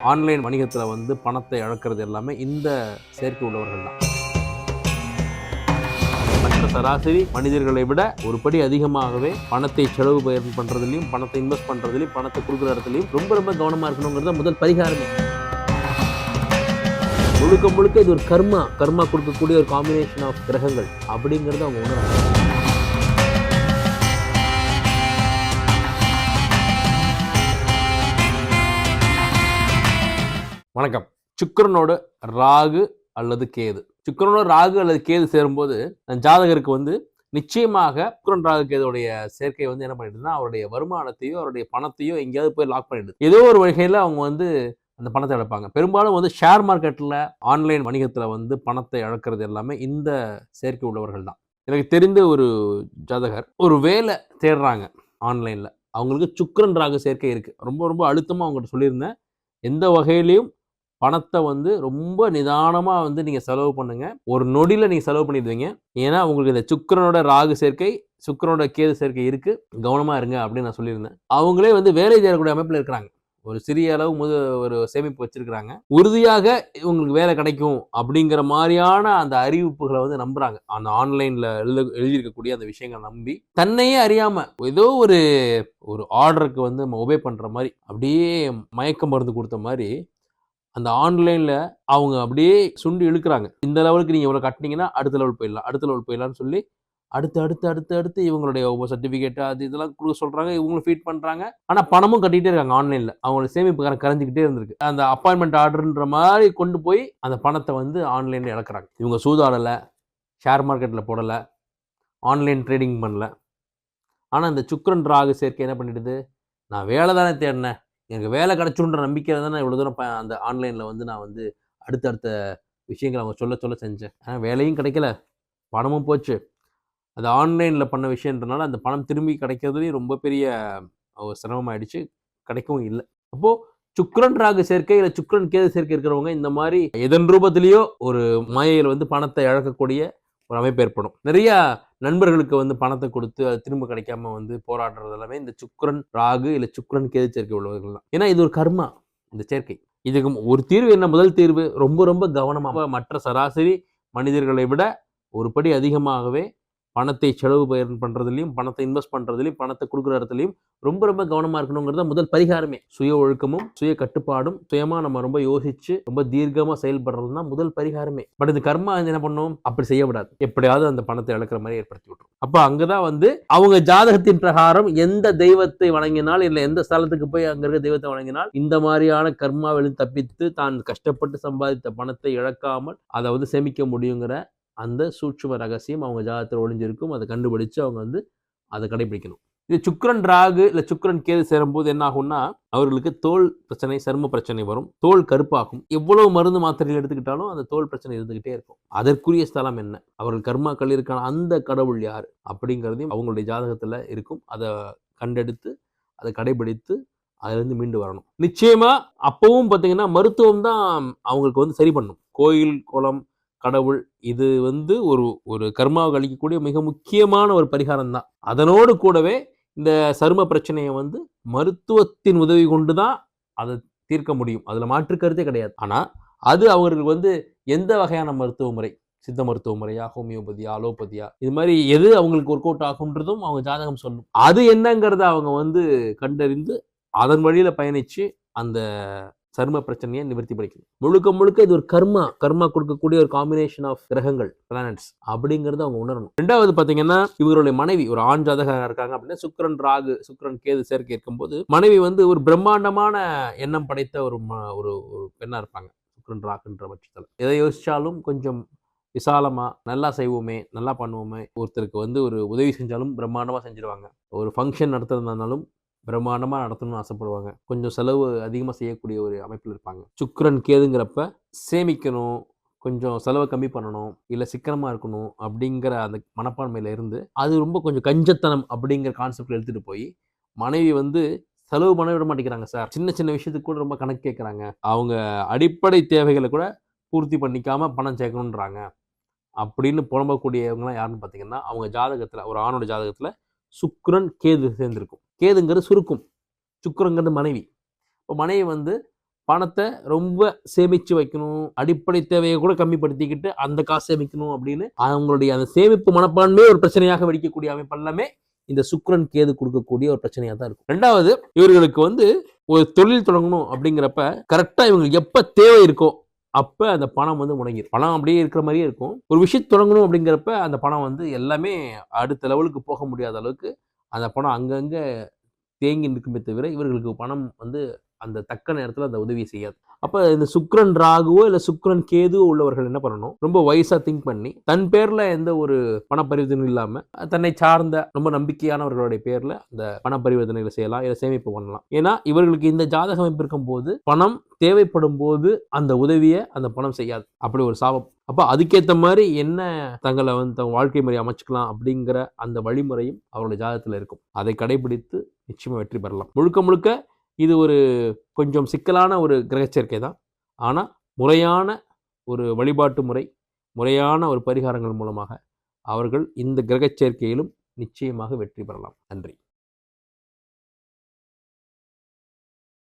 Online வணிகத்தில் வந்து பணத்தை இழக்கிறது எல்லாமே இந்த சேர்க்கை உள்ளவர்கள் தான். மற்ற சராசரி மனிதர்களை விட ஒரு படி அதிகமாகவே பணத்தை செலவு பயிர் பண்ணுறதுலையும் பணத்தை இன்வெஸ்ட் பண்ணுறதுலையும் பணத்தை கொடுக்குற இடத்துலையும் ரொம்ப ரொம்ப கவனமா இருக்கணுங்கிறது முதல் பரிகாரமே. முழுக்க முழுக்க இது ஒரு கர்மா. கர்மா கொடுக்கக்கூடிய ஒரு காம்பினேஷன் ஆஃப் கிரகங்கள் அப்படிங்கிறது அவங்க உணர்றாங்க வணக்கம். சுக்கரனோட ராகு அல்லது கேது. சுக்கரனோட ராகு அல்லது கேது சேரும்போது அந்த ஜாதகருக்கு வந்து நிச்சயமாக சுக்கரன் ராகு கேதுடைய சேர்க்கை வந்து என்ன பண்ணிடுதுன்னா அவருடைய வருமானத்தையோ அவருடைய பணத்தையோ எங்கேயாவது போய் லாக் பண்ணிடுது. ஏதோ ஒரு வகையில் அவங்க வந்து அந்த பணத்தை இழப்பாங்க. பெரும்பாலும் வந்து ஷேர் மார்க்கெட்டில் ஆன்லைன் வணிகத்தில் வந்து பணத்தை இழக்கிறது எல்லாமே இந்த சேர்க்கை உள்ளவர்கள் தான். எனக்கு தெரிந்த ஒரு ஜாதகர் ஒரு வேலை தேடுறாங்க ஆன்லைனில் அவங்களுக்கு சுக்கரன் ராகு சேர்க்கை இருக்குது ரொம்ப ரொம்ப அழுத்தமாக அவங்ககிட்ட சொல்லியிருந்தேன். எந்த வகையிலையும் பணத்தை வந்து ரொம்ப நிதானமாக வந்து நீங்கள் செலவு பண்ணுங்கள் ஒரு நொடியில் நீங்கள் செலவு பண்ணிடுவீங்க. ஏன்னா உங்களுக்கு இந்த சுக்கரனோட ராகு சேர்க்கை சுக்கிரனோட கேது சேர்க்கை இருக்குது கவனமாக இருங்க அப்படின்னு நான் சொல்லியிருந்தேன். அவங்களே வந்து வேலை தேடக்கூடிய அமைப்பில் இருக்கிறாங்க. ஒரு சிறிய அளவு முது ஒரு சேமிப்பு வச்சிருக்கிறாங்க. உறுதியாக இவங்களுக்கு வேலை கிடைக்கும் அப்படிங்கிற மாதிரியான அந்த அறிவிப்புகளை வந்து நம்புறாங்க. அந்த ஆன்லைன்ல எழுத எழுதியிருக்கக்கூடிய அந்த விஷயங்களை நம்பி தன்னையே அறியாம ஏதோ ஒரு ஒரு ஆர்டருக்கு வந்து நம்ம ஒபே பண்ற மாதிரி அப்படியே மயக்க மருந்து கொடுத்த மாதிரி அந்த ஆன்லைனில் அவங்க அப்படியே சுண்டு இழுக்கிறாங்க. இந்த லெவலுக்கு நீங்கள் இவ்வளோ கட்டினீங்கன்னா அடுத்த லெவல் போயிடலாம் அடுத்த லெவல் போயிடலாம்னு சொல்லி அடுத்து அடுத்து அடுத்து அடுத்து இவங்களுடைய ஒவ்வொரு சர்டிஃபிகேட் அது இதெல்லாம் கொடுக்க சொல்கிறாங்க இவங்களும் ஃபீட் பண்ணுறாங்க ஆனால் பணமும் கட்டிகிட்டே இருக்காங்க ஆன்லைனில். அவங்களோட சேமிப்புக்காரன் கரைஞ்சிக்கிட்டே இருந்திருக்கு. அந்த அப்பாயின்மெண்ட் ஆர்டர்ன்ற மாதிரி கொண்டு போய் அந்த பணத்தை வந்து ஆன்லைனில் இழக்கிறாங்க. இவங்க சூதாடலை ஷேர் மார்க்கெட்டில் போடலை ஆன்லைன் ட்ரேடிங் பண்ணல. ஆனால் இந்த சுக்ரன் ராகு சேர்க்கை என்ன பண்ணிடுது? நான் வேலை தானே தேடினேன். எனக்கு வேலை கிடச்சுன்ற நம்பிக்கையில் நான் இவ்வளோ தூரம் ப- அந்த ஆன்லைனில் வந்து நான் வந்து அடுத்தடுத்த விஷயங்களை அவங்க சொல்ல சொல்ல செஞ்சேன். ஆனால் வேலையும் கிடைக்கல. பணமும் போச்சு. அது ஆன்லைனில் பண்ண விஷயன்றனால அந்த பணம் திரும்பி கிடைக்கிறதுலேயும் ரொம்ப பெரிய ஒரு சிரமமாயிடுச்சு. கிடைக்கவும் இல்லை. அப்போது சுக்ரன் ராகு சேர்க்கை இல்லை சுக்ரன் கேது சேர்க்கை இருக்கிறவங்க இந்த மாதிரி எதன் ரூபத்திலேயோ ஒரு மாயையில் வந்து பணத்தை இழக்கக்கூடிய ஒரு அமைப்பு ஏற்படும். நிறையா நண்பர்களுக்கு வந்து பணத்தை கொடுத்து அது திரும்ப கிடைக்காம வந்து போராடுறது எல்லாமே இந்த சுக்ரன் ராகு இல்லை சுக்ரன் கேது சேர்க்கை உள்ளவர்கள் தான். ஏன்னா இது ஒரு கர்மா இந்த சேர்க்கை. இதுக்கு ஒரு தீர்வு என்ன? முதல் தீர்வு ரொம்ப ரொம்ப கவனமாக மற்ற சராசரி மனிதர்களை விட ஒரு படி அதிகமாகவே பணத்தை செலவு பயிர் பண்ணுறதுலையும் பணத்தை இன்வெஸ்ட் பண்ணுறதுலையும் பணத்தை கொடுக்குற இடத்துலையும் ரொம்ப ரொம்ப கவனமாக இருக்கணுங்கிறது முதல் பரிகாரமே. சுய ஒழுக்கமும் சுய கட்டுப்பாடும் சுயமாக நம்ம ரொம்ப யோசிச்சு ரொம்ப தீர்க்கமாக செயல்படுறது தான் முதல் பரிகாரமே. பட் இந்த கர்மா என்ன பண்ணும்? அப்படி செய்யக்கூடாது. எப்படியாவது அந்த பணத்தை இழக்கிற மாதிரி ஏற்படுத்தி விட்டுரும் அங்கே தான் வந்து அவங்க ஜாதகத்தின் பிரகாரம் எந்த தெய்வத்தை வணங்கினால் இல்லை எந்த ஸ்தலத்துக்கு போய் அங்கே இருக்க தெய்வத்தை வணங்கினால் இந்த மாதிரியான கர்மாவிலும் தப்பித்து தான் கஷ்டப்பட்டு சம்பாதித்த பணத்தை இழக்காமல் அதை வந்து சேமிக்க முடியுங்கிற அந்த சூட்சும ரகசியம் அவங்க ஜாதகத்தில் ஒளிஞ்சிருக்கும். அதை கண்டுபிடிச்சு அவங்க வந்து அதை கடைபிடிக்கணும். இது சுக்ரன் ராகு இல்லை சுக்ரன் கேது சேரும்போது என்ன ஆகும்னா அவர்களுக்கு தோல் பிரச்சனை சரும பிரச்சனை வரும். தோல் கருப்பாகும். எவ்வளவு மருந்து மாத்திரைகள் எடுத்துக்கிட்டாலும் அந்த தோல் பிரச்சனை இருந்துகிட்டே இருக்கும். அதற்குரிய ஸ்தலம் என்ன? அவர்கள் கர்மாக்கள் இருக்கான அந்த கடவுள் யார்? அப்படிங்கிறதையும் அவங்களுடைய ஜாதகத்தில் இருக்கும். அதை கண்டெடுத்து அதை கடைபிடித்து அதுலேருந்து மீண்டு வரணும். நிச்சயமாக அப்பவும் பார்த்தீங்கன்னா மருத்துவம் தான் அவங்களுக்கு வந்து சரி பண்ணும். கோயில் குளம் கடவுள் இது வந்து ஒரு ஒரு கர்மாவை கழிக்கக்கூடிய மிக முக்கியமான ஒரு பரிகாரம் தான் அதனோடு கூடவே இந்த சரும பிரச்சனையை வந்து மருத்துவத்தின் உதவி கொண்டு தான் அதை தீர்க்க முடியும். அதில் மாற்று கருத்தே கிடையாது. ஆனால் அது அவர்களுக்கு வந்து எந்த வகையான மருத்துவ முறை? சித்த மருத்துவ முறையா ஹோமியோபதியா அலோபதியா? இது மாதிரி எது அவங்களுக்கு ஒர்க் அவுட் ஆகுன்றதும் அவங்க ஜாதகம் சொல்லும். அது என்னங்கிறத அவங்க வந்து கண்டறிந்து அதன் வழியில் பயணித்து அந்த சர்ம பிரச்சனையை நிவர்த்தி பண்ணிக்கணும் முழுக்க முழுக்க இது ஒரு கர்மா கர்மா கொடுக்கக்கூடிய ஒரு காம்பினேஷன் ஆஃப் கிரகங்கள் பிளானட்ஸ் அப்படிங்கிறது அவங்க உணரணும். ரெண்டாவது பார்த்தீங்கன்னா இவருடைய மனைவி ஒரு ஆண் ஜாதகராக இருக்காங்க அப்படின்னா சுக்ரன் ராகு சுக்கிரன் கேது சேர்க்கை இருக்கும்போது மனைவி வந்து ஒரு பிரம்மாண்டமான எண்ணம் படைத்த ஒரு ம- ஒரு பெண்ணாக இருப்பாங்க. சுக்ரன் ராகுன்ற பட்சத்தில். எதை யோசிச்சாலும் கொஞ்சம் விசாலமாக நல்லா செய்வோமே நல்லா பண்ணுவோமே ஒருத்தருக்கு வந்து ஒரு உதவி செஞ்சாலும் பிரம்மாண்டமாக செஞ்சுருவாங்க. ஒரு ஃபங்க்ஷன் நடத்துறதுனாலும் பிரம்மாண்டமாக நடத்தணும்னு ஆசைப்படுவாங்க. கொஞ்சம் செலவு அதிகமாக செய்யக்கூடிய ஒரு அமைப்பில் இருப்பாங்க. சுக்கரன் கேதுங்கிறப்ப சேமிக்கணும் கொஞ்சம் செலவை கம்மி பண்ணணும் இல்லை சிக்கனமாக இருக்கணும் அப்படிங்கிற அந்த மனப்பான்மையில் இருந்து அது ரொம்ப கொஞ்சம் கஞ்சத்தனம் அப்படிங்கிற கான்செப்டில் எடுத்துகிட்டு போய் மனைவி வந்து செலவு பண்ண விட மாட்டேங்கிறாங்க சார் சின்ன சின்ன விஷயத்துக்கு கூட ரொம்ப கணக்கு கேட்குறாங்க அவங்க அடிப்படை தேவைகளை கூட பூர்த்தி பண்ணிக்காமல் பணம் சேர்க்கணுன்றாங்க அப்படின்னு புலம்பக்கூடியவங்களாம் யாருன்னு பார்த்தீங்கன்னா அவங்க ஜாதகத்தில் ஒரு ஆணோட ஜாதகத்தில் சுக்ரன் கேது சேர்ந்துருக்கும். கேதுங்கிறது சுருக்கும். சுக்கரங்கிறது மனைவி. இப்போ மனைவி வந்து பணத்தை ரொம்ப சேமித்து வைக்கணும். அடிப்படை தேவையை கூட கம்மிப்படுத்திக்கிட்டு அந்த காசு சேமிக்கணும் அப்படின்னு அவங்களுடைய அந்த சேமிப்பு மனப்பான்மையே ஒரு பிரச்சனையாக வெடிக்கக்கூடிய அமைப்பு எல்லாமே இந்த சுக்ரன் கேது கொடுக்கக்கூடிய ஒரு பிரச்சனையாக தான் இருக்கும். ரெண்டாவது இவர்களுக்கு வந்து ஒரு தொழில் தொடங்கணும் அப்படிங்கிறப்ப கரெக்டாக இவங்களுக்கு எப்போ தேவை இருக்கோ அப்போ அந்த பணம் வந்து முடங்கிடும் பணம் அப்படியே இருக்கிற மாதிரியே இருக்கும். ஒரு விஷயம் தொடங்கணும் அப்படிங்கிறப்ப அந்த பணம் வந்து எல்லாமே அடுத்த லெவலுக்கு போக முடியாத அளவுக்கு அந்த பணம் அங்கங்கே தேங்கி நிற்குமே தவிர இவர்களுக்கு பணம் வந்து அந்த தக்க நேரத்தில் அந்த உதவியை செய்யாது. அப்போ இந்த சுக்ரன் ராகுவோ இல்லை சுக்ரன் கேதுவோ உள்ளவர்கள் என்ன பண்ணணும்? ரொம்ப வயசாக திங்க் பண்ணி தன் பேரில் எந்த ஒரு பண பரிவர்த்தனை இல்லாமல் தன்னை சார்ந்த ரொம்ப நம்பிக்கையானவர்களுடைய பேரில் அந்த பண பரிவர்த்தனைகளை செய்யலாம் இல்லை சேமிப்பு பண்ணலாம். ஏன்னா இவர்களுக்கு இந்த ஜாதக அமைப்பு இருக்கும்போது பணம் தேவைப்படும் போது அந்த உதவியை அந்த பணம் செய்யாது. அப்படி ஒரு சாபம். அப்போ அதுக்கேற்ற மாதிரி என்ன தங்களை வந்து தங்க வாழ்க்கை முறை அமைச்சுக்கலாம் அப்படிங்கிற அந்த வழிமுறையும் அவருடைய ஜாதகத்தில் இருக்கும். அதை கடைபிடித்து நிச்சயமாக வெற்றி பெறலாம். முழுக்க முழுக்க இது ஒரு கொஞ்சம் சிக்கலான ஒரு கிரகச்சேர்க்கை தான். ஆனால் முறையான ஒரு வழிபாட்டு முறை முறையான ஒரு பரிகாரங்கள் மூலமாக அவர்கள் இந்த கிரகச்சேர்க்கையிலும் நிச்சயமாக வெற்றி பெறலாம். நன்றி.